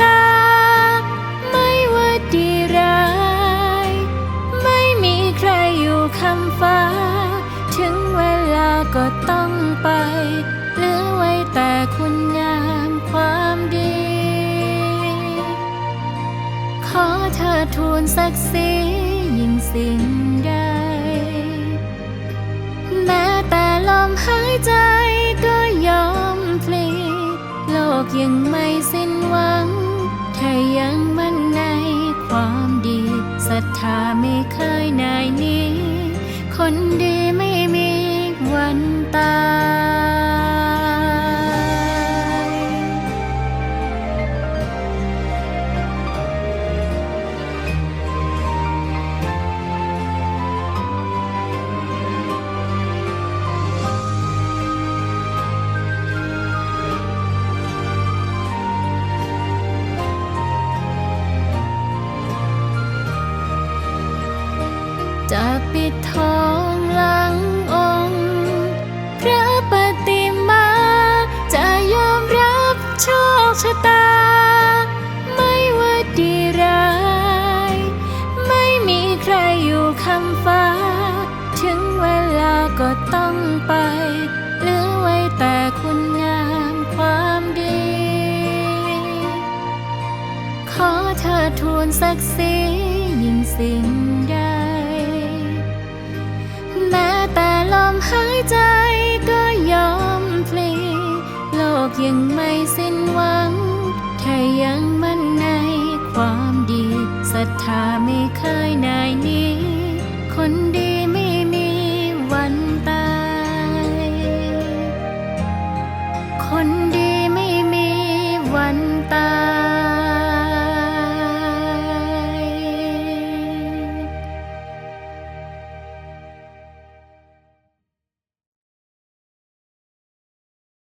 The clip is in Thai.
ตา ก็ต้องไป เหลือไว้แต่คุณงามความดี ขอเธอทูลศักดิ์ศรียิ่งสิ่งใด แม้แต่ลมหายใจก็ยอมพลีโลกยังไม่สิ้นหวังถ้ายังมั่นในความดีศรัทธาไม่เคยนายหนี้ คนดีไม่ วันตายจะปิดทอง ต้องไป เหลือไว้แต่คุณงามความดี ขอเธอทูลศักดิ์ศรียิ่งสิ